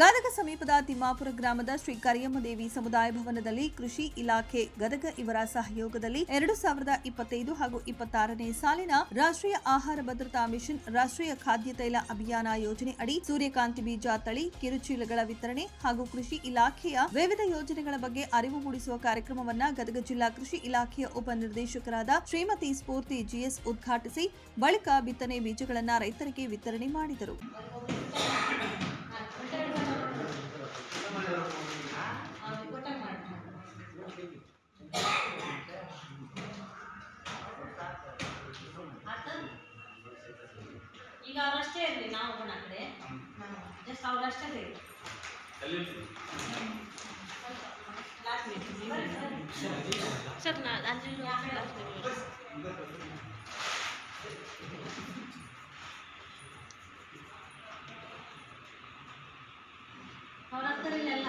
ಗದಗ ಸಮೀಪದ ತಿಮ್ಮಾಪುರ ಗ್ರಾಮದ ಶ್ರೀ ಕರಿಯಮ್ಮ ದೇವಿ ಸಮುದಾಯ ಭವನದಲ್ಲಿ ಕೃಷಿ ಇಲಾಖೆ ಗದಗ ಇವರ ಸಹಯೋಗದಲ್ಲಿ ಎರಡು ಸಾವಿರದ ಇಪ್ಪತ್ತೈದು ಹಾಗೂ ಇಪ್ಪತ್ತಾರನೇ ಸಾಲಿನ ರಾಷ್ಟ್ರೀಯ ಆಹಾರ ಭದ್ರತಾ ಮಿಷನ್ ರಾಷ್ಟ್ರೀಯ ಖಾದ್ಯ ತೈಲ ಅಭಿಯಾನ ಯೋಜನೆ ಅಡಿ ಸೂರ್ಯಕಾಂತಿ ಬೀಜ ತಳಿ, ಕಿರುಚೀಲಗಳ ವಿತರಣೆ ಹಾಗೂ ಕೃಷಿ ಇಲಾಖೆಯ ವಿವಿಧ ಯೋಜನೆಗಳ ಬಗ್ಗೆ ಅರಿವು ಮೂಡಿಸುವ ಕಾರ್ಯಕ್ರಮವನ್ನು ಗದಗ ಜಿಲ್ಲಾ ಕೃಷಿ ಇಲಾಖೆಯ ಉಪನಿರ್ದೇಶಕರಾದ ಶ್ರೀಮತಿ ಸ್ಫೂರ್ತಿ ಜಿಎಸ್ ಉದ್ಘಾಟಿಸಿ, ಬಳಿಕ ಬಿತ್ತನೆ ಬೀಜಗಳನ್ನು ರೈತರಿಗೆ ವಿತರಣೆ ಮಾಡಿದರು. ಈಗ ಅವರಷ್ಟೇ ಇರಲಿ ನಾವು ಹೋಗೋಣ ಆ ಕಡೆ. ಜಸ್ಟ್ ಅವರಷ್ಟೇ ಇರಲಿ. ಸರ್ ನಾ ಅಲ್ಲಿ ಅವ್ರ ಹತ್ತಿರ ಇಲ್ಲೆಲ್ಲ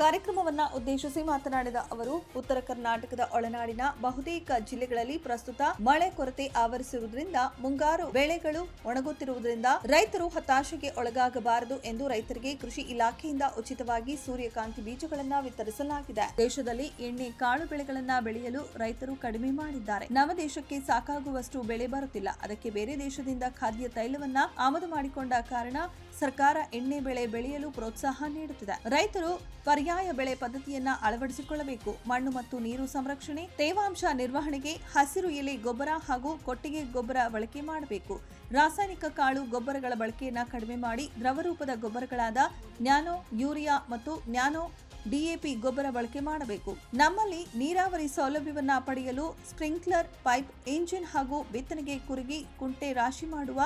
ಕಾರ್ಯಕ್ರಮವನ್ನ ಉದ್ದೇಶಿಸಿ ಮಾತನಾಡಿದ ಅವರು, ಉತ್ತರ ಕರ್ನಾಟಕದ ಒಳನಾಡಿನ ಬಹುತೇಕ ಜಿಲ್ಲೆಗಳಲ್ಲಿ ಪ್ರಸ್ತುತ ಮಳೆ ಕೊರತೆ ಆವರಿಸಿರುವುದರಿಂದ ಮುಂಗಾರು ಬೆಳೆಗಳು ಒಣಗುತ್ತಿರುವುದರಿಂದ ರೈತರು ಹತಾಶೆಗೆ ಒಳಗಾಗಬಾರದು ಎಂದು ರೈತರಿಗೆ ಕೃಷಿ ಇಲಾಖೆಯಿಂದ ಉಚಿತವಾಗಿ ಸೂರ್ಯಕಾಂತಿ ಬೀಜಗಳನ್ನು ವಿತರಿಸಲಾಗಿದೆ. ದೇಶದಲ್ಲಿ ಎಣ್ಣೆ ಕಾಳು ಬೆಳೆಗಳನ್ನ ಬೆಳೆಯಲು ರೈತರು ಕಡಿಮೆ ಮಾಡಿದ್ದಾರೆ. ನಮ್ಮ ದೇಶಕ್ಕೆ ಸಾಕಾಗುವಷ್ಟು ಬೆಳೆ ಬರುತ್ತಿಲ್ಲ. ಅದಕ್ಕೆ ಬೇರೆ ದೇಶದಿಂದ ಖಾದ್ಯ ತೈಲವನ್ನ ಆಮದು ಮಾಡಿಕೊಂಡ ಕಾರಣ ಸರ್ಕಾರ ಎಣ್ಣೆ ಬೆಳೆ ಬೆಳೆಯಲು ಪ್ರೋತ್ಸಾಹ ನೀಡುತ್ತಿದೆ. ರೈತರು ಪರ್ಯಾಯ ಬೆಳೆ ಪದ್ಧತಿಯನ್ನ ಅಳವಡಿಸಿಕೊಳ್ಳಬೇಕು. ಮಣ್ಣು ಮತ್ತು ನೀರು ಸಂರಕ್ಷಣೆ, ತೇವಾಂಶ ನಿರ್ವಹಣೆಗೆ ಹಸಿರು ಎಲೆ, ಗೊಬ್ಬರ ಹಾಗೂ ಕೊಟ್ಟಿಗೆ ಗೊಬ್ಬರ ಬಳಕೆ ಮಾಡಬೇಕು. ರಾಸಾಯನಿಕ ಕಾಳು ಗೊಬ್ಬರಗಳ ಬಳಕೆಯನ್ನ ಕಡಿಮೆ ಮಾಡಿ ದ್ರವರೂಪದ ಗೊಬ್ಬರಗಳಾದ ನ್ಯಾನೋ, ಯೂರಿಯಾ ಮತ್ತು ನ್ಯಾನೋ ಡಿಎಪಿ ಗೊಬ್ಬರ ಬಳಕೆ ಮಾಡಬೇಕು. ನಮ್ಮಲ್ಲಿ ನೀರಾವರಿ ಸೌಲಭ್ಯವನ್ನ ಪಡೆಯಲು ಸ್ಪ್ರಿಂಕ್ಲರ್, ಪೈಪ್ ಇಂಜಿನ್ ಹಾಗೂ ಬಿತ್ತನೆಗೆ ಕುರುಗಿ ಕುಂಟೆ ರಾಶಿ ಮಾಡುವ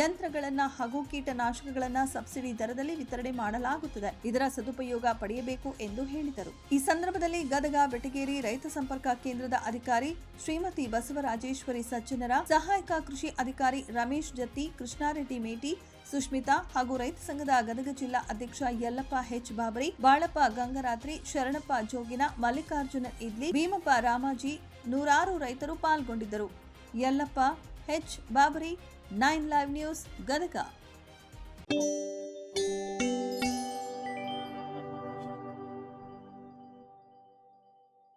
ಯಂತ್ರಗಳನ್ನ ಹಾಗೂ ಕೀಟನಾಶಕಗಳನ್ನು ಸಬ್ಸಿಡಿ ದರದಲ್ಲಿ ವಿತರಣೆ ಮಾಡಲಾಗುತ್ತದೆ. ಇದರ ಸದುಪಯೋಗ ಪಡೆಯಬೇಕು ಎಂದು ಹೇಳಿದರು. ಈ ಸಂದರ್ಭದಲ್ಲಿ ಗದಗ, ಬೆಟಗೇರಿ ರೈತ ಸಂಪರ್ಕ ಕೇಂದ್ರದ ಅಧಿಕಾರಿ ಶ್ರೀಮತಿ ಬಸವರಾಜೇಶ್ವರಿ ಸಜ್ಜನರ, ಸಹಾಯಕ ಕೃಷಿ ಅಧಿಕಾರಿ ರಮೇಶ್ ಜತ್ತಿ, ಕೃಷ್ಣಾರೆಡ್ಡಿ ಮೇಟಿ, ಸುಷ್ಮಿತಾ ಹಾಗೂ ರೈತ ಸಂಘದ ಗದಗ ಜಿಲ್ಲಾ ಅಧ್ಯಕ್ಷ ಯಲ್ಲಪ್ಪ ಹೆಚ್ ಬಾಬರಿ, ಬಾಳಪ್ಪ ಗಂಗರಾತ್ರಿ, ಶರಣಪ್ಪ ಜೋಗಿನ, ಮಲ್ಲಿಕಾರ್ಜುನ ಇದ್ಲಿ, ಭೀಮಪ್ಪ ರಾಮಾಜಿ ನೂರಾರು ರೈತರು ಪಾಲ್ಗೊಂಡಿದ್ದರು. Yallappa H Babari nine live news Gadag